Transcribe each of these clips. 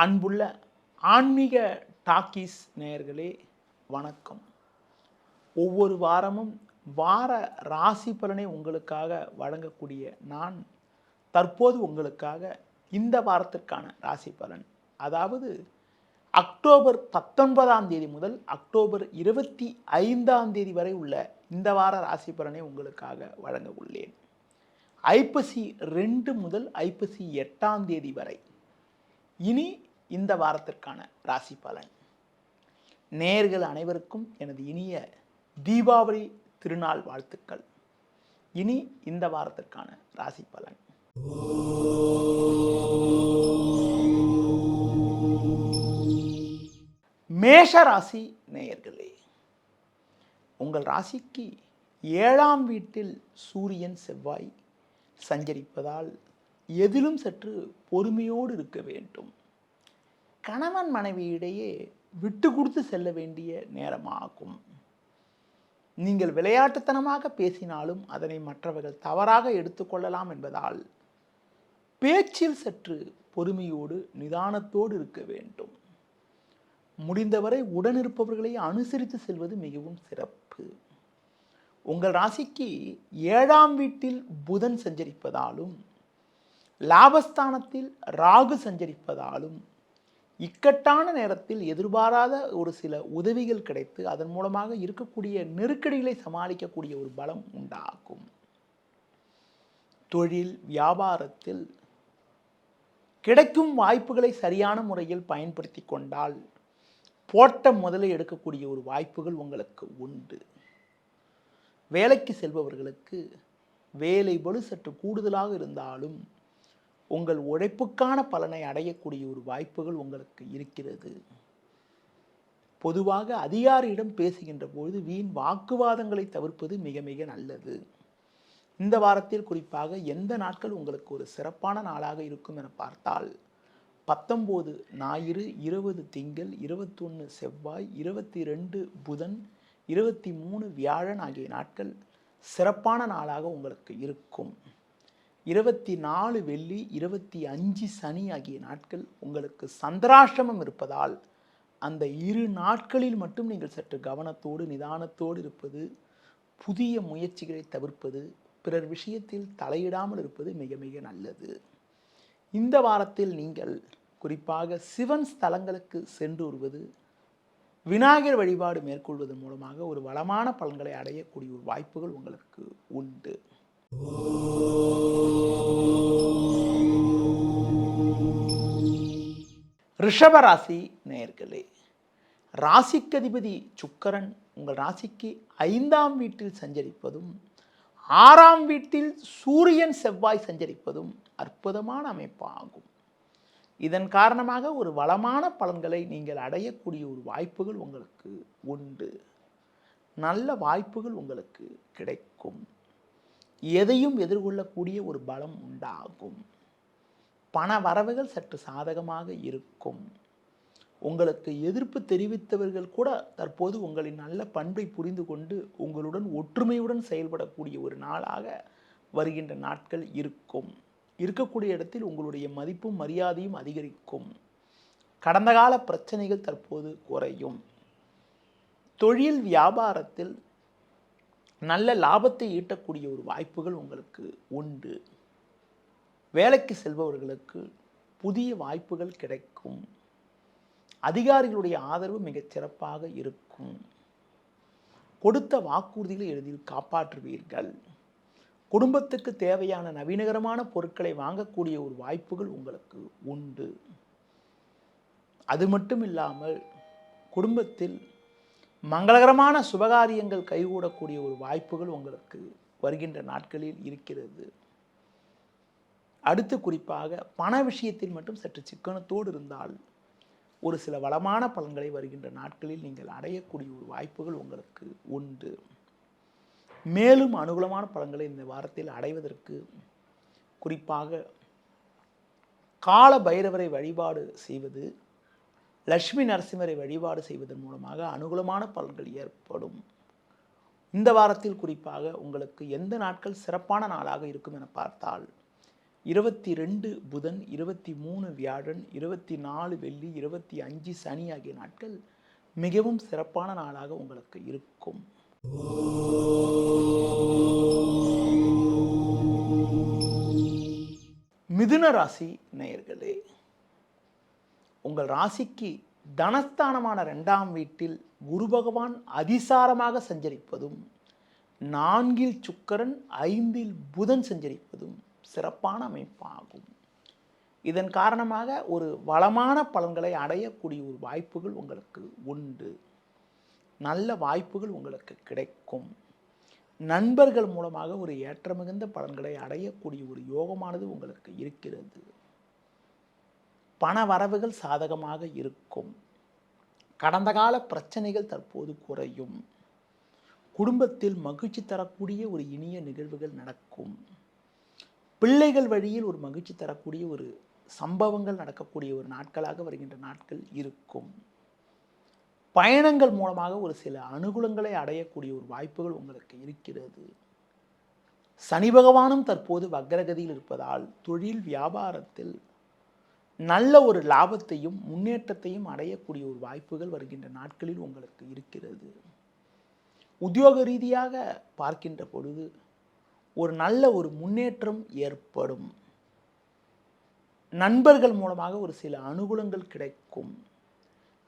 அன்புள்ள ஆன்மீக டாக்கீஸ் நேயர்களே வணக்கம். ஒவ்வொரு வாரமும் வார ராசி பலனை உங்களுக்காக வழங்கக்கூடிய நான் தற்போது உங்களுக்காக இந்த வாரத்திற்கான ராசி பலன். அதாவது அக்டோபர் பத்தொன்பதாம் தேதி முதல் அக்டோபர் இருபத்தி ஐந்தாம் தேதி வரை உள்ள இந்த வார ராசி பலனை உங்களுக்காக வழங்க உள்ளேன். ஐப்பசி ரெண்டு முதல் ஐப்பசி எட்டாம் தேதி வரை. இனி இந்த வாரத்திற்கான ராசி பலன். நேர்கள் அனைவருக்கும் எனது இனிய தீபாவளி திருநாள் வாழ்த்துக்கள். இனி இந்த வாரத்திற்கான ராசி பலன். மேஷ ராசி நேயர்களே உங்கள் ராசிக்கு ஏழாம் வீட்டில் சூரியன் செவ்வாய் சஞ்சரிப்பதால் எதிலும் சற்று பொறுமையோடு இருக்க வேண்டும். கணவன் மனைவியிடையே விட்டு கொடுத்து செல்ல வேண்டிய நேரமாகும். நீங்கள் விளையாட்டுத்தனமாக பேசினாலும் அதனை மற்றவர்கள் தவறாக எடுத்துக்கொள்ளலாம் என்பதால் பேச்சில் சற்று பொறுமையோடு நிதானத்தோடு இருக்க வேண்டும். முடிந்தவரை உடனிருப்பவர்களை அனுசரித்து செல்வது மிகவும் சிறப்பு. உங்கள் ராசிக்கு ஏழாம் வீட்டில் புதன் சஞ்சரிப்பதாலும் லாபஸ்தானத்தில் ராகு சஞ்சரிப்பதாலும் இக்கட்டான நேரத்தில் எதிர்பாராத ஒரு சில உதவிகள் கிடைத்து அதன் மூலமாக இருக்கக்கூடிய நெருக்கடிகளை சமாளிக்கக்கூடிய ஒரு பலம் உண்டாகும். தொழில் வியாபாரத்தில் கிடைக்கும் வாய்ப்புகளை சரியான முறையில் பயன்படுத்தி கொண்டால் போட்ட முதலை எடுக்கக்கூடிய ஒரு வாய்ப்புகள் உங்களுக்கு உண்டு. வேலைக்கு செல்பவர்களுக்கு வேலை பலு சற்று கூடுதலாக இருந்தாலும் உங்கள் உழைப்புக்கான பலனை அடையக்கூடிய ஒரு வாய்ப்புகள் உங்களுக்கு இருக்கிறது. பொதுவாக அதிகாரியிடம் பேசுகின்ற பொழுது வீண் வாக்குவாதங்களை தவிர்ப்பது மிக மிக நல்லது. இந்த வாரத்தில் குறிப்பாக எந்த நாட்கள் உங்களுக்கு ஒரு சிறப்பான நாளாக இருக்கும் என பார்த்தால் பத்தொம்போது ஞாயிறு இருபது திங்கள் இருபத்தொன்று செவ்வாய் இருபத்தி ரெண்டு புதன் இருபத்தி மூணு வியாழன் ஆகிய நாட்கள் சிறப்பான நாளாக உங்களுக்கு இருக்கும். இருபத்தி நாலு வெள்ளி இருபத்தி அஞ்சு சனி ஆகிய நாட்கள் உங்களுக்கு சந்திராஷ்டமம் இருப்பதால் அந்த இரு நாட்களில் மட்டும் நீங்கள் சற்று கவனத்தோடு நிதானத்தோடு இருப்பது புதிய முயற்சிகளை தவிர்ப்பது பிறர் விஷயத்தில் தலையிடாமல் இருப்பது மிக மிக நல்லது. இந்த வாரத்தில் நீங்கள் குறிப்பாக சிவன் ஸ்தலங்களுக்கு சென்று வருவது விநாயகர் வழிபாடு மேற்கொள்வதன் மூலமாக ஒரு வளமான பலன்களை அடையக்கூடிய ஒரு வாய்ப்புகள் உங்களுக்கு உண்டு. ரிஷபராசி நேயர்களே ராசிக்கதிபதி சுக்கரன் உங்கள் ராசிக்கு ஐந்தாம் வீட்டில் சஞ்சரிப்பதும் ஆறாம் வீட்டில் சூரியன் செவ்வாய் சஞ்சரிப்பதும் அற்புதமான அமைப்பாகும். இதன் காரணமாக ஒரு வளமான பலன்களை நீங்கள் அடையக்கூடிய ஒரு வாய்ப்புகள் உங்களுக்கு உண்டு. நல்ல வாய்ப்புகள் உங்களுக்கு கிடைக்கும். எதையும் எதிர்கொள்ளக்கூடிய ஒரு பலம் உண்டாகும். பண வரவுகள் சற்று சாதகமாக இருக்கும். உங்களுக்கு எதிர்ப்பு தெரிவித்தவர்கள் கூட தற்போது உங்களின் நல்ல பண்பை புரிந்து கொண்டு உங்களுடன் ஒற்றுமையுடன் செயல்படக்கூடிய ஒரு நாளாக வருகின்ற நாட்கள் இருக்கும். இருக்கக்கூடிய இடத்தில் உங்களுடைய மதிப்பும் மரியாதையும் அதிகரிக்கும். கடந்த கால பிரச்சனைகள் தற்போது குறையும். தொழில் வியாபாரத்தில் நல்ல லாபத்தை ஈட்டக்கூடிய ஒரு வாய்ப்புகள் உங்களுக்கு உண்டு. வேலைக்கு செல்பவர்களுக்கு புதிய வாய்ப்புகள் கிடைக்கும். அதிகாரிகளுடைய ஆதரவு மிகச் சிறப்பாக இருக்கும். கொடுத்த வாக்குறுதிகளை எளிதில் காப்பாற்றுவீர்கள். குடும்பத்துக்கு தேவையான நவீனகரமான பொருட்களை வாங்கக்கூடிய ஒரு வாய்ப்புகள் உங்களுக்கு உண்டு. அது மட்டும் இல்லாமல் குடும்பத்தில் மங்களகரமான சுபகாரியங்கள் கைகூடக்கூடிய ஒரு வாய்ப்புகள் உங்களுக்கு வருகின்ற நாட்களில் இருக்கிறது. அடுத்து குறிப்பாக பண விஷயத்தில் மட்டும் சற்று சிக்கனத்தோடு இருந்தால் ஒரு சில வளமான பலன்களை வருகின்ற நாட்களில் நீங்கள் அடையக்கூடிய ஒரு வாய்ப்புகள் உங்களுக்கு உண்டு. மேலும் அனுகூலமான பலன்களை இந்த வாரத்தில் அடைவதற்கு குறிப்பாக கால பைரவரை வழிபாடு செய்வது லட்சுமி நரசிம்மரை வழிபாடு செய்வதன் மூலமாக அனுகூலமான பலன்கள் ஏற்படும். இந்த வாரத்தில் குறிப்பாக உங்களுக்கு எந்த நாட்கள் சிறப்பான நாளாக இருக்கும் என பார்த்தால் இருபத்தி ரெண்டு புதன் இருபத்தி மூணு வியாழன் இருபத்தி நாலு வெள்ளி இருபத்தி அஞ்சு சனி ஆகிய நாட்கள் மிகவும் சிறப்பான நாளாக உங்களுக்கு இருக்கும். மிதுன ராசி நேயர்களே உங்கள் ராசிக்கு தனஸ்தானமான ரெண்டாம் வீட்டில் குரு பகவான் அதிசாரமாக சஞ்சரிப்பதும் நான்கில் சுக்கரன் ஐந்தில் புதன் சஞ்சரிப்பதும் சிறப்பான அமைப்பாகும். இதன் காரணமாக ஒரு வளமான பலன்களை அடையக்கூடிய ஒரு வாய்ப்புகள் உங்களுக்கு உண்டு. நல்ல வாய்ப்புகள் உங்களுக்கு கிடைக்கும். நண்பர்கள் மூலமாக ஒரு ஏற்றமிகுந்த பலன்களை அடையக்கூடிய ஒரு யோகமானது உங்களுக்கு இருக்கிறது. பண வரவுகள் சாதகமாக இருக்கும். கடந்த கால பிரச்சனைகள் தற்போது குறையும். குடும்பத்தில் மகிழ்ச்சி தரக்கூடிய ஒரு இனிய நிகழ்வுகள் நடக்கும். பிள்ளைகள் வழியில் ஒரு மகிழ்ச்சி தரக்கூடிய ஒரு சம்பவங்கள் நடக்கக்கூடிய ஒரு நாட்களாக வருகின்ற நாட்கள் இருக்கும். பயணங்கள் மூலமாக ஒரு சில அனுகூலங்களை அடையக்கூடிய ஒரு வாய்ப்புகள் உங்களுக்கு இருக்கிறது. சனி பகவானும் தற்போது வக்ரகதியில் இருப்பதால் தொழில் வியாபாரத்தில் நல்ல ஒரு லாபத்தையும் முன்னேற்றத்தையும் அடையக்கூடிய ஒரு வாய்ப்புகள் வருகின்ற நாட்களில் உங்களுக்கு இருக்கிறது. உத்தியோக ரீதியாக பார்க்கின்ற பொழுது ஒரு நல்ல ஒரு முன்னேற்றம் ஏற்படும். நண்பர்கள் மூலமாக ஒரு சில அனுகூலங்கள் கிடைக்கும்.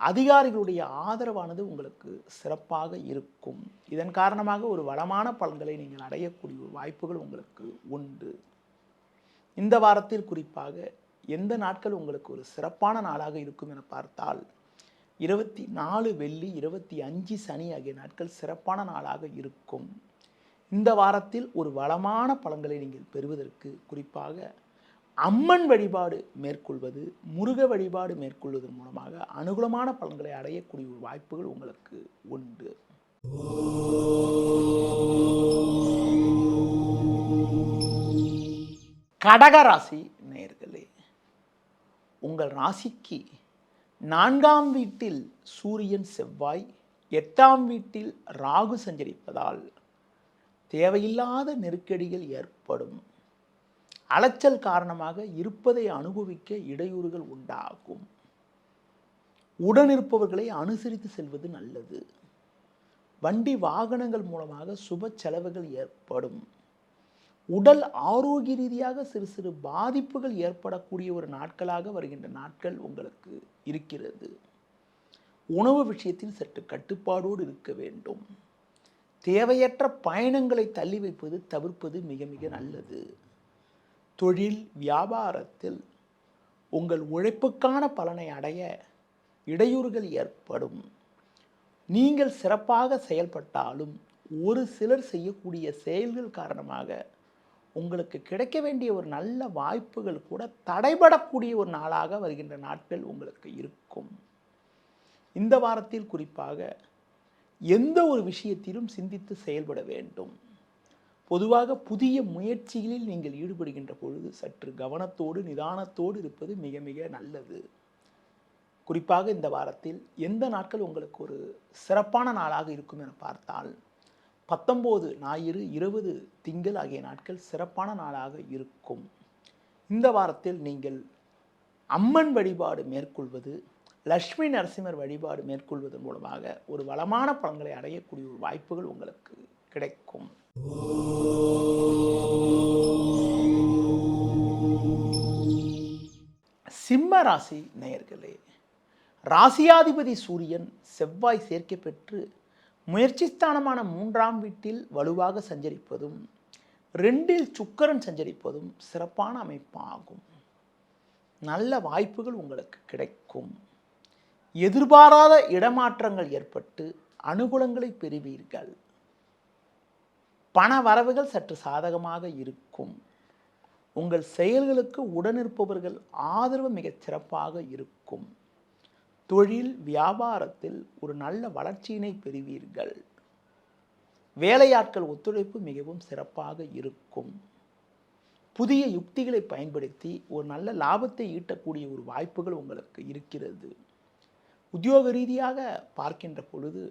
அதிகாரிகளுடைய ஆதரவானது உங்களுக்கு சிறப்பாக இருக்கும். இதன் காரணமாக ஒரு வளமான பலன்களை நீங்கள் அடையக்கூடிய ஒரு வாய்ப்புகள் உங்களுக்கு உண்டு. இந்த வாரத்தில் குறிப்பாக எந்த நாட்கள் உங்களுக்கு ஒரு சிறப்பான நாளாக இருக்கும் என பார்த்தால் இருபத்தி நாலு வெள்ளி இருபத்தி அஞ்சு சனி ஆகிய நாட்கள் சிறப்பான நாளாக இருக்கும். இந்த வாரத்தில் ஒரு வளமான பழங்களை நீங்கள் பெறுவதற்கு குறிப்பாக அம்மன் வழிபாடு மேற்கொள்வது முருக வழிபாடு மேற்கொள்வதன் மூலமாக அனுகூலமான பலன்களை அடையக்கூடிய ஒரு வாய்ப்புகள் உங்களுக்கு உண்டு. கடகராசி நேர். உங்கள் ராசிக்கு நான்காம் வீட்டில் சூரியன் செவ்வாய் எட்டாம் வீட்டில் ராகு சஞ்சரிப்பதால் தேவையில்லாத நெருக்கடிகள் ஏற்படும். அலைச்சல் காரணமாக இருப்பதை அனுபவிக்க இடையூறுகள் உண்டாகும். உடனிருப்பவர்களை அனுசரித்து செல்வது நல்லது. வண்டி வாகனங்கள் மூலமாக சுப செலவுகள் ஏற்படும். உடல் ஆரோக்கிய ரீதியாக சிறு சிறு பாதிப்புகள் ஏற்படக்கூடிய ஒரு நாட்களாக வருகின்ற நாட்கள் உங்களுக்கு இருக்கிறது. உணவு விஷயத்தில் சற்று கட்டுப்பாடோடு இருக்க வேண்டும். தேவையற்ற பயணங்களை தள்ளி வைப்பது தவிர்ப்பது மிக மிக நல்லது. தொழில் வியாபாரத்தில் உங்கள் உழைப்புக்கான பலனை அடைய இடையூறுகள் ஏற்படும். நீங்கள் சிறப்பாக செயல்பட்டாலும் ஒரு சிலர் செய்யக்கூடிய செயல்கள் காரணமாக உங்களுக்கு கிடைக்க வேண்டிய ஒரு நல்ல வாய்ப்புகள் கூட தடைபடக்கூடிய ஒரு நாளாக வருகின்ற நாட்கள் உங்களுக்கு இருக்கும். இந்த வாரத்தில் குறிப்பாக எந்த ஒரு விஷயத்திலும் சிந்தித்து செயல்பட வேண்டும். பொதுவாக புதிய முயற்சிகளில் நீங்கள் ஈடுபடுகின்ற பொழுது சற்று கவனத்தோடு நிதானத்தோடு இருப்பது மிக மிக நல்லது. குறிப்பாக இந்த வாரத்தில் எந்த நாட்கள் உங்களுக்கு ஒரு சிறப்பான நாளாக இருக்கும் என பார்த்தால் பத்தொம்போது ஞாயிறு இருபது திங்கள் ஆகிய நாட்கள் சிறப்பான நாளாக இருக்கும். இந்த வாரத்தில் நீங்கள் அம்மன் வழிபாடு மேற்கொள்வது லக்ஷ்மி நரசிம்மர் வழிபாடு மேற்கொள்வதன் மூலமாக ஒரு வளமான பலன்களை அடையக்கூடிய ஒரு வாய்ப்புகள் உங்களுக்கு கிடைக்கும். சிம்ம ராசி நேயர்களே ராசியாதிபதி சூரியன் செவ்வாய் சேர்க்கை பெற்று முயற்சி ஸ்தானமான மூன்றாம் வீட்டில் வலுவாக சஞ்சரிப்பதும் ரெண்டில் சுக்கரன் சஞ்சரிப்பதும் சிறப்பான அமைப்பாகும். நல்ல வாய்ப்புகள் உங்களுக்கு கிடைக்கும். எதிர்பாராத இடமாற்றங்கள் ஏற்பட்டு அனுகூலங்களை பெறுவீர்கள். பண வரவுகள் சற்று சாதகமாக இருக்கும். உங்கள் செயல்களுக்கு உடனிருப்பவர்கள் ஆதரவு மிகச் சிறப்பாக இருக்கும். தொழில் வியாபாரத்தில் ஒரு நல்ல வளர்ச்சியினை பெறுவீர்கள். வேலையாட்கள் ஒத்துழைப்பு மிகவும் சிறப்பாக இருக்கும். புதிய யுக்திகளை பயன்படுத்தி ஒரு நல்ல லாபத்தை ஈட்டக்கூடிய ஒரு வாய்ப்புகள் உங்களுக்கு இருக்கிறது. உத்தியோக ரீதியாக பார்க்கின்ற பொழுது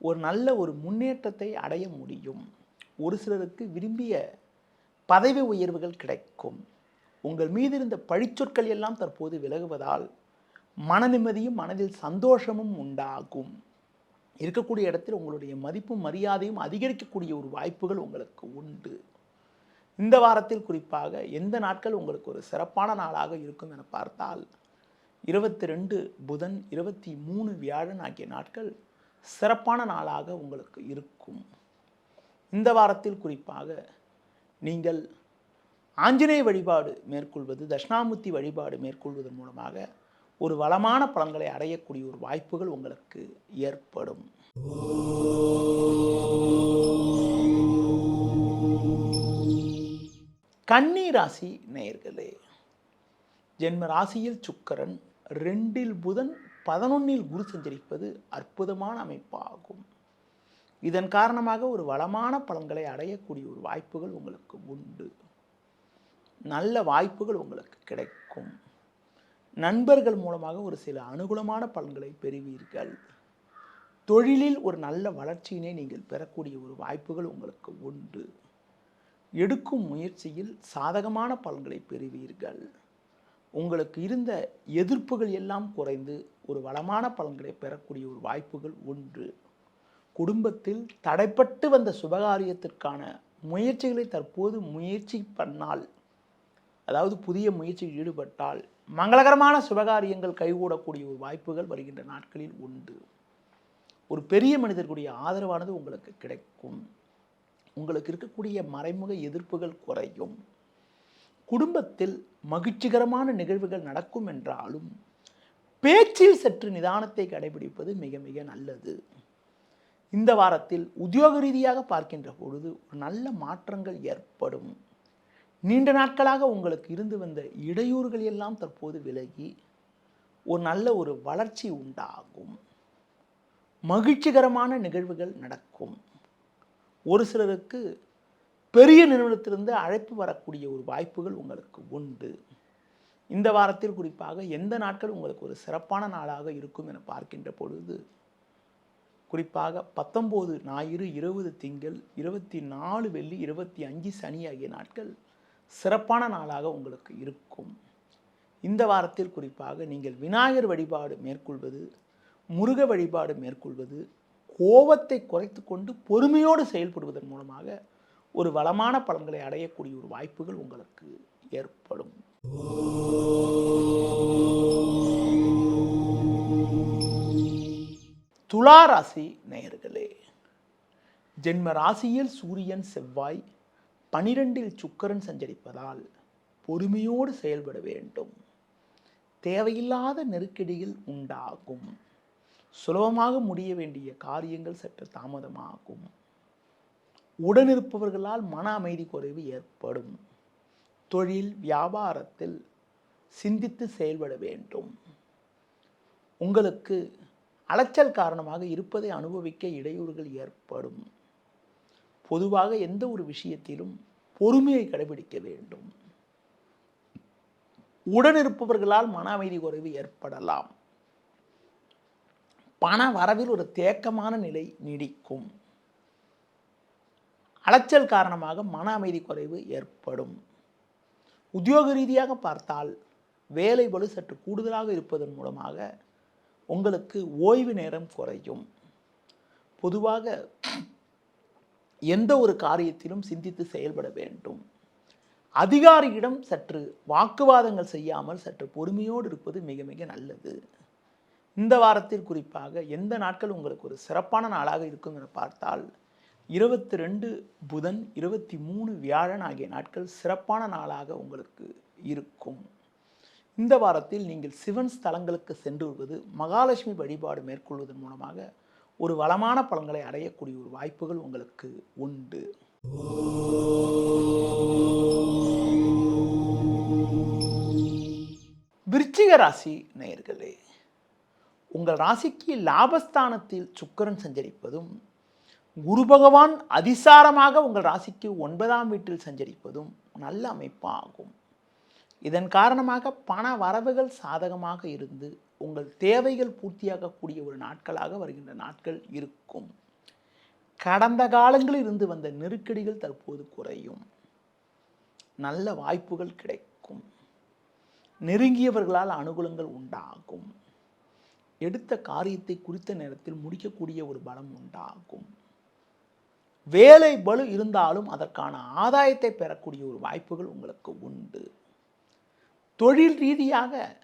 ஒரு நல்ல ஒரு முன்னேற்றத்தை அடைய முடியும். ஒரு சிலருக்கு விரும்பிய பதவி உயர்வுகள் கிடைக்கும். உங்கள் மீது இருந்த பழிச்சொற்கள் எல்லாம் தற்போது விலகுவதால் மன நிம்மதியும் மனதில் சந்தோஷமும் உண்டாகும். இருக்கக்கூடிய இடத்தில் உங்களுடைய மதிப்பும் மரியாதையும் அதிகரிக்கக்கூடிய ஒரு வாய்ப்புகள் உங்களுக்கு உண்டு. இந்த வாரத்தில் குறிப்பாக எந்த நாட்கள் உங்களுக்கு ஒரு சிறப்பான நாளாக இருக்கும் என பார்த்தால் இருபத்தி ரெண்டு புதன் இருபத்தி மூணு வியாழன் ஆகிய நாட்கள் சிறப்பான நாளாக உங்களுக்கு இருக்கும். இந்த வாரத்தில் குறிப்பாக நீங்கள் ஆஞ்சநேய வழிபாடு மேற்கொள்வது தட்சிணாமூர்த்தி வழிபாடு மேற்கொள்வதன் மூலமாக ஒரு வளமான பலன்களை அடையக்கூடிய ஒரு வாய்ப்புகள் உங்களுக்கு ஏற்படும். கன்னி ராசி நேயர்களே ஜென்ம ராசியில் சுக்கரன் ரெண்டில் புதன் பதினொன்னில் குரு சஞ்சரிப்பது அற்புதமான அமைப்பாகும். இதன் காரணமாக ஒரு வளமான பலன்களை அடையக்கூடிய ஒரு வாய்ப்புகள் உங்களுக்கு உண்டு. நல்ல வாய்ப்புகள் உங்களுக்கு கிடைக்கும். நண்பர்கள் மூலமாக ஒரு சில அனுகூலமான பலன்களை பெறுவீர்கள். தொழிலில் ஒரு நல்ல வளர்ச்சியினை நீங்கள் பெறக்கூடிய ஒரு வாய்ப்புகள் உங்களுக்கு உண்டு. எடுக்கும் முயற்சியில் சாதகமான பலன்களை பெறுவீர்கள். உங்களுக்கு இருந்த எதிர்ப்புகள் எல்லாம் குறைந்து ஒரு வளமான பலன்களை பெறக்கூடிய ஒரு வாய்ப்புகள் உண்டு. குடும்பத்தில் தடைப்பட்டு வந்த சுபகாரியத்திற்கான முயற்சிகளை தற்போது முயற்சி பண்ணால் அதாவது புதிய முயற்சியில் ஈடுபட்டால் மங்களகரமான சுபகாரியங்கள் கைகூடக்கூடிய ஒரு வாய்ப்புகள் வருகின்ற நாட்களில் உண்டு. ஒரு பெரிய மனிதர்களுடைய ஆதரவானது உங்களுக்கு கிடைக்கும். உங்களுக்கு இருக்கக்கூடிய மறைமுக எதிர்ப்புகள் குறையும். குடும்பத்தில் மகிழ்ச்சிகரமான நிகழ்வுகள் நடக்கும் என்றாலும் பேச்சில் சற்று நிதானத்தை கடைபிடிப்பது மிக மிக நல்லது. இந்த வாரத்தில் உத்தியோக ரீதியாக பார்க்கின்ற பொழுது ஒரு நல்ல மாற்றங்கள் ஏற்படும். நீண்ட நாட்களாக உங்களுக்கு இருந்து வந்த இடையூறுகள் எல்லாம் தற்போது விலகி ஒரு நல்ல ஒரு வளர்ச்சி உண்டாகும். மகிழ்ச்சிகரமான நிகழ்வுகள் நடக்கும். ஒரு சிலருக்கு பெரிய நிறுவனத்திலிருந்து அழைப்பு வரக்கூடிய ஒரு வாய்ப்புகள் உங்களுக்கு உண்டு. இந்த வாரத்தில் குறிப்பாக எந்த நாட்கள் உங்களுக்கு ஒரு சிறப்பான நாளாக இருக்கும் என பார்க்கின்ற பொழுது குறிப்பாக பத்தொம்போது ஞாயிறு இருபது திங்கள் இருபத்தி நாலு வெள்ளி இருபத்தி அஞ்சு சனி ஆகிய நாட்கள் சிறப்பான நாளாக உங்களுக்கு இருக்கும். இந்த வாரத்தில் குறிப்பாக நீங்கள் விநாயகர் வழிபாடு மேற்கொள்வது முருக வழிபாடு மேற்கொள்வது கோபத்தை குறைத்து கொண்டு பொறுமையோடு செயல்படுவதன் மூலமாக ஒரு வளமான பலன்களை அடையக்கூடிய ஒரு வாய்ப்புகள் உங்களுக்கு ஏற்படும். துலா ராசி நேயர்களே ஜென்ம ராசியில் சூரியன் செவ்வாய் பனிரெண்டில் சுக்கரன் சஞ்சரிப்பதால் பொறுமையோடு செயல்பட வேண்டும். தேவையில்லாத நெருக்கடிகள் உண்டாகும். சுலபமாக முடிய வேண்டிய காரியங்கள் சற்று தாமதமாகும். உடனிருப்பவர்களால் மன அமைதி குறைவு ஏற்படும். தொழில் வியாபாரத்தில் சிந்தித்து செயல்பட வேண்டும். உங்களுக்கு அலைச்சல் காரணமாக இருப்பதை அனுபவிக்க இடையூறுகள் ஏற்படும். பொதுவாக எந்த ஒரு விஷயத்திலும் பொறுமையை கடைபிடிக்க வேண்டும். உடனிருப்பவர்களால் மன அமைதி குறைவு ஏற்படலாம். பண வரவில் ஒரு தேக்கமான நிலை நீடிக்கும். அலைச்சல் காரணமாக மன அமைதி குறைவு ஏற்படும். உத்தியோக ரீதியாக பார்த்தால் வேலை பளு சற்று கூடுதலாக இருப்பதன் மூலமாக உங்களுக்கு ஓய்வு நேரம் குறையும். பொதுவாக எந்த ஒரு காரியத்திலும் சிந்தித்து செயல்பட வேண்டும். அதிகாரியிடம் சற்று வாக்குவாதங்கள் செய்யாமல் சற்று பொறுமையோடு இருப்பது மிக மிக நல்லது. இந்த வாரத்தில் குறிப்பாக எந்த நாட்கள் உங்களுக்கு ஒரு சிறப்பான நாளாக இருக்கும் என பார்த்தால் இருபத்தி ரெண்டு புதன் இருபத்தி மூணு வியாழன் ஆகிய நாட்கள் சிறப்பான நாளாக உங்களுக்கு இருக்கும். இந்த வாரத்தில் நீங்கள் சிவன் ஸ்தலங்களுக்கு சென்று வருவது மகாலட்சுமி வழிபாடு மேற்கொள்வதன் மூலமாக ஒரு வளமான பலன்களை அடையக்கூடிய ஒரு வாய்ப்புகள் உங்களுக்கு உண்டு. விருச்சிக ராசி நேயர்களே உங்கள் ராசிக்கு லாபஸ்தானத்தில் சுக்கரன் சஞ்சரிப்பதும் குரு பகவான் அதிசாரமாக உங்கள் ராசிக்கு ஒன்பதாம் வீட்டில் சஞ்சரிப்பதும் நல்ல அமைப்பாகும். இதன் காரணமாக பண வரவுகள் சாதகமாக இருந்து உங்கள் தேவைகள் பூர்த்தியாகக்கூடிய ஒரு நாட்களாக வருகின்ற நாட்கள் இருக்கும். கடந்த காலங்களில் இருந்து வந்த நெருக்கடிகள் தற்போது குறையும். நல்ல வாய்ப்புகள் கிடைக்கும். நெருங்கியவர்களால் அனுகூலங்கள் உண்டாகும். எடுத்த காரியத்தை குறித்த நேரத்தில் முடிக்கக்கூடிய ஒரு பலம் உண்டாகும். வேலை பலு இருந்தாலும் அதற்கான ஆதாயத்தை பெறக்கூடிய ஒரு வாய்ப்புகள் உங்களுக்கு உண்டு. தொழில் ரீதியாக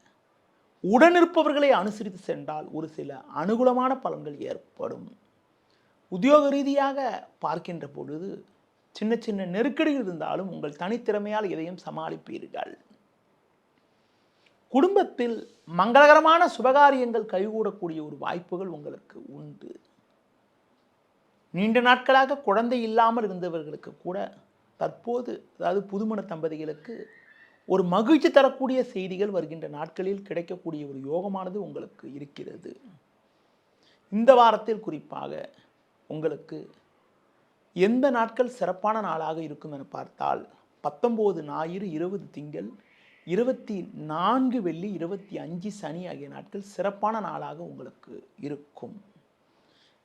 உடனிருப்பவர்களை அனுசரித்து சென்றால் ஒரு சில அனுகூலமான பலன்கள் ஏற்படும். உத்தியோக ரீதியாக பார்க்கின்ற பொழுது சின்ன சின்ன நெருக்கடிகள் இருந்தாலும் உங்கள் தனித்திறமையால் எதையும் சமாளிப்பீர்கள். குடும்பத்தில் மங்களகரமான சுபகாரியங்கள் கைகூடக்கூடிய ஒரு வாய்ப்புகள் உங்களுக்கு உண்டு. நீண்ட நாட்களாக குழந்தை இல்லாமல் இருந்தவர்களுக்கு கூட தற்போது அதாவது புதுமண தம்பதிகளுக்கு ஒரு மகிழ்ச்சி தரக்கூடிய செய்திகள் வருகின்ற நாட்களில் கிடைக்கக்கூடிய ஒரு யோகமானது உங்களுக்கு இருக்கிறது. இந்த வாரத்தில் குறிப்பாக உங்களுக்கு எந்த நாட்கள் சிறப்பான நாளாக இருக்கும் என பார்த்தால் பத்தொம்போது ஞாயிறு இருபது திங்கள் இருபத்தி நான்கு வெள்ளி இருபத்தி அஞ்சு சனி ஆகிய நாட்கள் சிறப்பான நாளாக உங்களுக்கு இருக்கும்.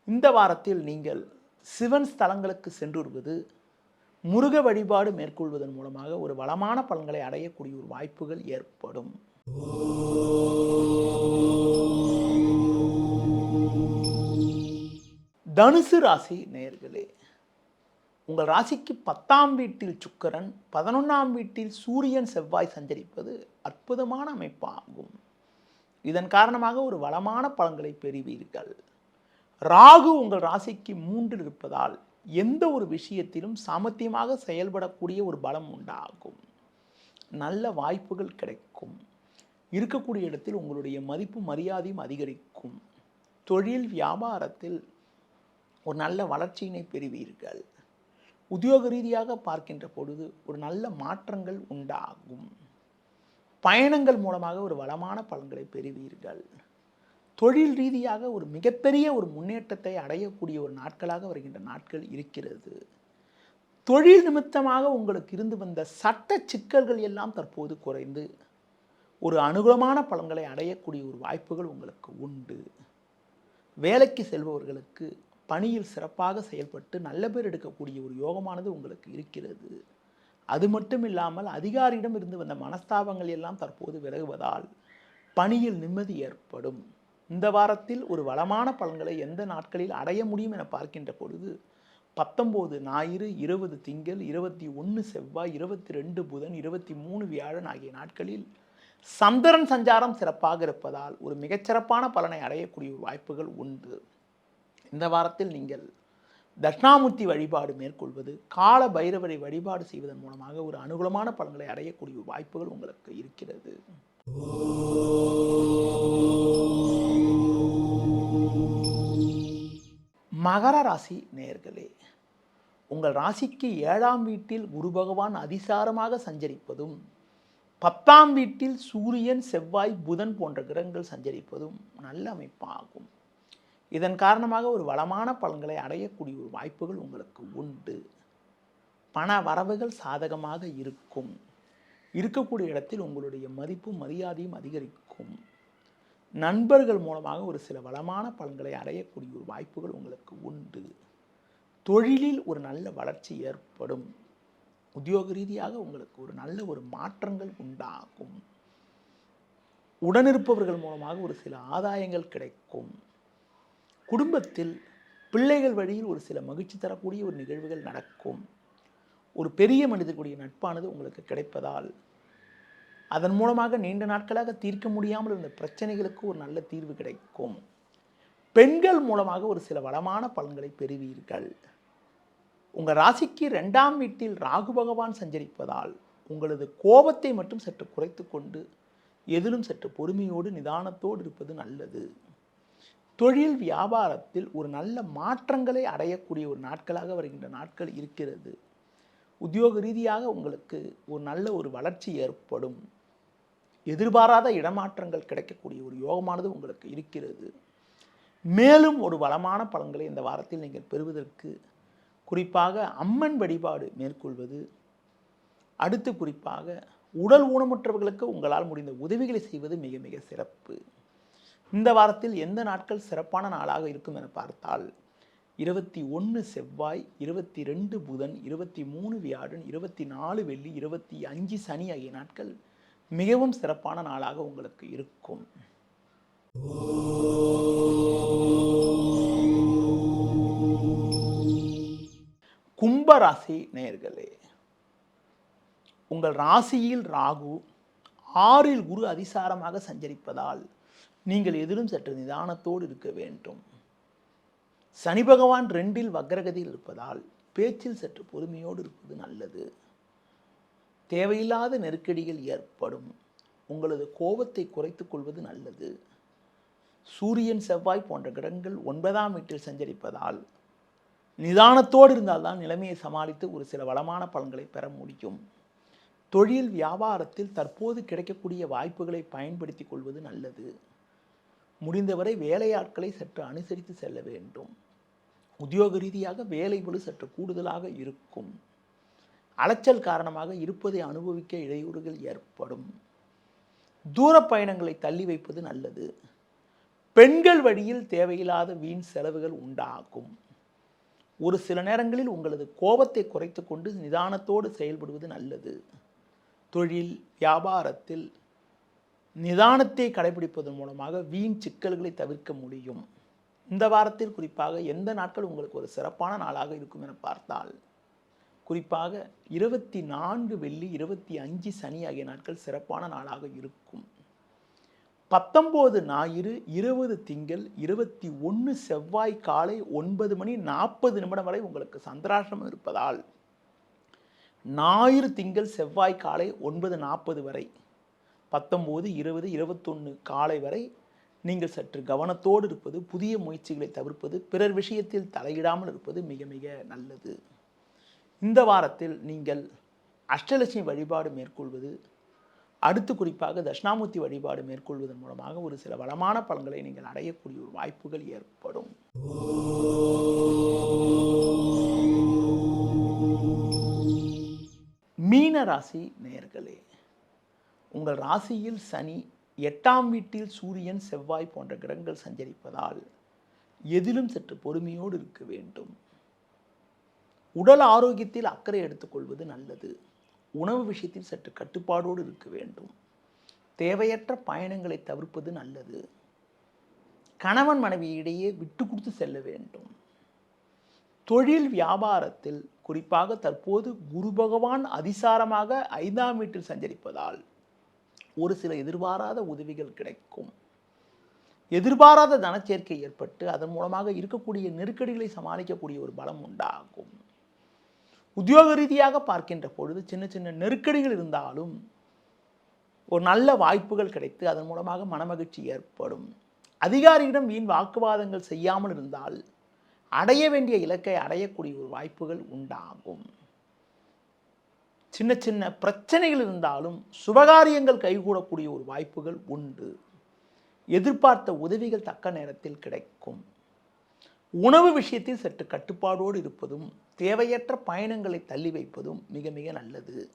இந்த வாரத்தில் நீங்கள் சிவன் ஸ்தலங்களுக்கு சென்று வருவது முருக வழிபாடு மேற்கொள்வதன் மூலமாக ஒரு வளமான பலன்களை அடையக்கூடிய ஒரு வாய்ப்புகள் ஏற்படும். தனுசு ராசி நேயர்களே உங்கள் ராசிக்கு பத்தாம் வீட்டில் சுக்கரன் பதினொன்றாம் வீட்டில் சூரியன் செவ்வாய் சஞ்சரிப்பது அற்புதமான அமைப்பாகும். இதன் காரணமாக ஒரு வளமான பலன்களை பெறுவீர்கள். ராகு உங்கள் ராசிக்கு மூன்றில் இருப்பதால் எந்த ஒரு விஷயத்திலும் சாமர்த்தியமாக செயல்படக்கூடிய ஒரு பலம் உண்டாகும். நல்ல வாய்ப்புகள் கிடைக்கும். இருக்கக்கூடிய இடத்தில் உங்களுடைய மதிப்பு மரியாதையும் அதிகரிக்கும். தொழில் வியாபாரத்தில் ஒரு நல்ல வளர்ச்சியினை பெறுவீர்கள். உத்தியோக ரீதியாக பார்க்கின்ற பொழுது ஒரு நல்ல மாற்றங்கள் உண்டாகும். பயணங்கள் மூலமாக ஒரு வளமான பலன்களை பெறுவீர்கள். தொழில் ரீதியாக ஒரு மிகப்பெரிய ஒரு முன்னேற்றத்தை அடையக்கூடிய ஒரு நாட்களாக வருகின்ற நாட்கள் இருக்கிறது. தொழில் நிமித்தமாக உங்களுக்கு இருந்து வந்த சட்ட சிக்கல்கள் எல்லாம் தற்போது குறைந்து ஒரு அனுகூலமான பலன்களை அடையக்கூடிய ஒரு வாய்ப்புகள் உங்களுக்கு உண்டு. வேலைக்கு செல்பவர்களுக்கு பணியில் சிறப்பாக செயல்பட்டு நல்ல பேர் எடுக்கக்கூடிய ஒரு யோகமானது உங்களுக்கு இருக்கிறது. அது மட்டும் இல்லாமல் அதிகாரியிடம் இருந்து வந்த மனஸ்தாபங்கள் எல்லாம் தற்போது விலகுவதால் பணியில் நிம்மதி ஏற்படும். இந்த வாரத்தில் ஒரு வளமான பலன்களை எந்த நாட்களில் அடைய முடியும் என பார்க்கின்ற பொழுது பத்தொம்போது ஞாயிறு இருபது திங்கள் இருபத்தி ஒன்று செவ்வாய் இருபத்தி ரெண்டு புதன் இருபத்தி மூணு வியாழன் ஆகிய நாட்களில் சந்திரன் சஞ்சாரம் சிறப்பாக இருப்பதால் ஒரு மிகச்சிறப்பான பலனை அடையக்கூடிய வாய்ப்புகள் உண்டு. இந்த வாரத்தில் நீங்கள் தட்சிணாமூர்த்தி வழிபாடு மேற்கொள்வது கால பைரவரை வழிபாடு செய்வதன் மூலமாக ஒரு அனுகூலமான பலன்களை அடையக்கூடிய வாய்ப்புகள் உங்களுக்கு இருக்கிறது. மகர ராசி நேர்களே உங்கள் ராசிக்கு ஏழாம் வீட்டில் குரு பகவான் அதிசாரமாக சஞ்சரிப்பதும் பத்தாம் வீட்டில் சூரியன் செவ்வாய் புதன் போன்ற கிரகங்கள் சஞ்சரிப்பதும் நல்ல அமைப்பாகும். இதன் காரணமாக ஒரு வளமான பலன்களை அடையக்கூடிய ஒரு வாய்ப்புகள் உங்களுக்கு உண்டு. பண வரவுகள் சாதகமாக இருக்கும். இருக்கக்கூடிய இடத்தில் உங்களுடைய மதிப்பும் மரியாதையும் அதிகரிக்கும். நண்பர்கள் மூலமாக ஒரு சில வளமான பலன்களை அடையக்கூடிய ஒரு வாய்ப்புகள் உங்களுக்கு உண்டு. தொழிலில் ஒரு நல்ல வளர்ச்சி ஏற்படும். உத்தியோக ரீதியாக உங்களுக்கு ஒரு நல்ல ஒரு மாற்றங்கள் உண்டாகும். உடனிருப்பவர்கள் மூலமாக ஒரு சில ஆதாயங்கள் கிடைக்கும். குடும்பத்தில் பிள்ளைகள் வழியில் ஒரு சில மகிழ்ச்சி தரக்கூடிய ஒரு நிகழ்வுகள் நடக்கும். ஒரு பெரிய மனிதர்களுடைய நட்பானது உங்களுக்கு கிடைப்பதால் அதன் மூலமாக நீண்ட நாட்களாக தீர்க்க முடியாமல் இருந்த பிரச்சனைகளுக்கு ஒரு நல்ல தீர்வு கிடைக்கும். பெண்கள் மூலமாக ஒரு சில வளமான பலன்களை பெறுவீர்கள். உங்கள் ராசிக்கு ரெண்டாம் வீட்டில் ராகு பகவான் சஞ்சரிப்பதால் உங்களது கோபத்தை மட்டும் சற்று குறைத்து கொண்டு எதிலும் சற்று பொறுமையோடு நிதானத்தோடு இருப்பது நல்லது. தொழில் வியாபாரத்தில் ஒரு நல்ல மாற்றங்களை அடையக்கூடிய ஒரு நாட்களாக வருகின்ற நாட்கள் இருக்கிறது. உத்தியோக ரீதியாக உங்களுக்கு ஒரு நல்ல ஒரு வளர்ச்சி ஏற்படும். எதிர்பாராத இடமாற்றங்கள் கிடைக்கக்கூடிய ஒரு யோகமானது உங்களுக்கு இருக்கிறது. மேலும் ஒரு வளமான பலன்களை இந்த வாரத்தில் நீங்கள் பெறுவதற்கு குறிப்பாக அம்மன் வழிபாடு மேற்கொள்வது அடுத்து குறிப்பாக உடல் ஊனமுற்றவர்களுக்கு உங்களால் முடிந்த உதவிகளை செய்வது மிக மிக சிறப்பு. இந்த வாரத்தில் எந்த நாட்கள் சிறப்பான நாளாக இருக்கும் என பார்த்தால் இருபத்தி ஒன்று செவ்வாய் இருபத்தி ரெண்டு புதன் இருபத்தி மூணு வியாழன் இருபத்தி நாலு வெள்ளி இருபத்தி அஞ்சு சனி ஆகிய நாட்கள் மிகவும் சிறப்பான நாளாக உங்களுக்கு இருக்கும். கும்பராசி நேயர்களே உங்கள் ராசியில் ராகு ஆறில் குரு அதிசாரமாக சஞ்சரிப்பதால் நீங்கள் எதிலும் சற்று நிதானத்தோடு இருக்க வேண்டும். சனி பகவான் ரெண்டில் வக்ரகதியில் இருப்பதால் பேச்சில் சற்று பொறுமையோடு இருப்பது நல்லது. தேவையில்லாத நெருக்கடிகள் ஏற்படும். உங்களது கோபத்தை குறைத்து கொள்வது நல்லது. சூரியன் செவ்வாய் போன்ற கிரகங்கள் ஒன்பதாம் வீட்டில் சஞ்சரிப்பதால் நிதானத்தோடு இருந்தால்தான் நிலைமையை சமாளித்து ஒரு சில வளமான பலன்களை பெற முடியும். தொழில் வியாபாரத்தில் தற்போது கிடைக்கக்கூடிய வாய்ப்புகளை பயன்படுத்தி கொள்வது நல்லது. முடிந்தவரை வேலையாட்களை சற்று அனுசரித்து செல்ல வேண்டும். உத்தியோக ரீதியாக வேலை பளு சற்று கூடுதலாக இருக்கும். அலைச்சல் காரணமாக இருப்பதை அனுபவிக்க இடையூறுகள் ஏற்படும். தூர பயணங்களை தள்ளி வைப்பது நல்லது. பெண்கள் வழியில் தேவையில்லாத வீண் செலவுகள் உண்டாகும். ஒரு சில நேரங்களில் உங்களது கோபத்தை குறைத்து கொண்டு நிதானத்தோடு செயல்படுவது நல்லது. தொழில் வியாபாரத்தில் நிதானத்தை கடைபிடிப்பதன் மூலமாக வீண் சிக்கல்களை தவிர்க்க முடியும். இந்த வாரத்தில் குறிப்பாக எந்த நாட்கள் உங்களுக்கு ஒரு சிறப்பான நாளாக இருக்கும் என பார்த்தால் குறிப்பாக இருபத்தி நான்கு வெள்ளி இருபத்தி அஞ்சு சனி ஆகிய நாட்கள் சிறப்பான நாளாக இருக்கும். பத்தொம்போது ஞாயிறு இருபது திங்கள் இருபத்தி ஒன்று செவ்வாய் காலை ஒன்பது மணி நாற்பது நிமிடம் வரை உங்களுக்கு சந்திராசிரமம் இருப்பதால் ஞாயிறு திங்கள் செவ்வாய் காலை ஒன்பது நாற்பது வரை பத்தொம்போது இருபது இருபத்தொன்று காலை வரை நீங்கள் சற்று கவனத்தோடு இருப்பது புதிய முயற்சிகளை தவிர்ப்பது பிறர் விஷயத்தில் தலையிடாமல் இருப்பது மிக மிக நல்லது. இந்த வாரத்தில் நீங்கள் அஷ்டலட்சுமி வழிபாடு மேற்கொள்வது அடுத்து குறிப்பாக தட்சிணாமூர்த்தி வழிபாடு மேற்கொள்வதன் மூலமாக ஒரு சில வளமான பலன்களை நீங்கள் அடையக்கூடிய ஒரு வாய்ப்புகள் ஏற்படும். மீன ராசி நேயர்களே உங்கள் ராசியில் சனி எட்டாம் வீட்டில் சூரியன் செவ்வாய் போன்ற கிரகங்கள் சஞ்சரிப்பதால் எதிலும் சற்று பொறுமையோடு இருக்க வேண்டும். உடல் ஆரோக்கியத்தில் அக்கறை எடுத்துக்கொள்வது நல்லது. உணவு விஷயத்தில் சற்று கட்டுப்பாடோடு இருக்க வேண்டும். தேவையற்ற பயணங்களை தவிர்ப்பது நல்லது. கணவன் மனைவியிடையே விட்டு கொடுத்து செல்ல வேண்டும். தொழில் வியாபாரத்தில் குறிப்பாக தற்போது குரு பகவான் அதிசாரமாக ஐந்தாம் வீட்டில் சஞ்சரிப்பதால் ஒரு சில எதிர்பாராத உதவிகள் கிடைக்கும். எதிர்பாராத தனச்சேர்க்கை ஏற்பட்டு அதன் மூலமாக இருக்கக்கூடிய நெருக்கடிகளை சமாளிக்கக்கூடிய ஒரு பலம் உண்டாகும். உத்தியோக ரீதியாக பார்க்கின்ற பொழுது சின்ன சின்ன நெருக்கடிகள் இருந்தாலும் ஒரு நல்ல வாய்ப்புகள் கிடைத்து அதன் மூலமாக மனமகிழ்ச்சி ஏற்படும். அதிகாரியிடம் வீண் வாக்குவாதங்கள் செய்யாமல் இருந்தால் அடைய வேண்டிய இலக்கை அடையக்கூடிய ஒரு வாய்ப்புகள் உண்டாகும். சின்ன சின்ன பிரச்சனைகள் இருந்தாலும் சுபகாரியங்கள் கைகூடக்கூடிய ஒரு வாய்ப்புகள் உண்டு. எதிர்பார்த்த உதவிகள் தக்க நேரத்தில் கிடைக்கும். உணவு விஷயத்தில் சற்று கட்டுப்பாடோடு இருப்பதும் தேவையற்ற பயணங்களை தள்ளி வைப்பதும் மிக மிக நல்லது.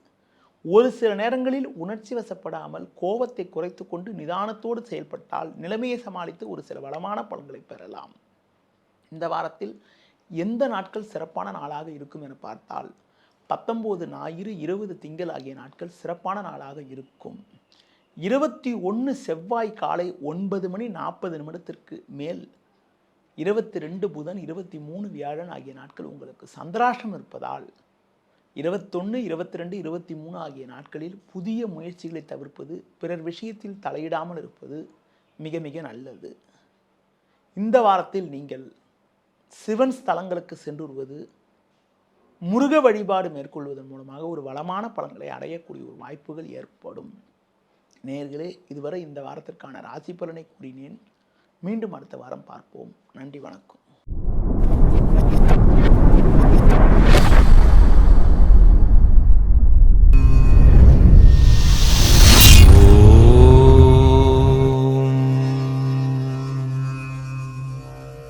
ஒரு சில நேரங்களில் உணர்ச்சி வசப்படாமல் கோபத்தை குறைத்து கொண்டு நிதானத்தோடு செயல்பட்டால் நிலைமையை சமாளித்து ஒரு சில வளமான பலன்களை பெறலாம். இந்த வாரத்தில் எந்த நாட்கள் சிறப்பான நாளாக இருக்கும் என பார்த்தால் பத்தொம்போது ஞாயிறு இருபது திங்கள் ஆகிய நாட்கள் சிறப்பான நாளாக இருக்கும். இருபத்தி ஒன்று செவ்வாய் காலை ஒன்பது மணி நாற்பது நிமிடத்திற்கு மேல் இருபத்தி ரெண்டு புதன் இருபத்தி மூணு வியாழன் ஆகிய நாட்கள் உங்களுக்கு சந்திராஷ்டம் இருப்பதால் இருபத்தொன்று இருபத்தி ரெண்டு இருபத்தி மூணு ஆகிய நாட்களில் புதிய முயற்சிகளை தவிர்ப்பது பிறர் விஷயத்தில் தலையிடாமல் இருப்பது மிக மிக நல்லது. இந்த வாரத்தில் நீங்கள் சிவன் ஸ்தலங்களுக்கு சென்று வருவது முருக வழிபாடு மேற்கொள்வதன் மூலமாக ஒரு வளமான பலன்களை அடையக்கூடிய ஒரு வாய்ப்புகள் ஏற்படும். நேர்களே இதுவரை இந்த வாரத்திற்கான ராசி பலனை கூறினேன். மீண்டும் அடுத்த வாரம் பார்ப்போம். நன்றி வணக்கம்.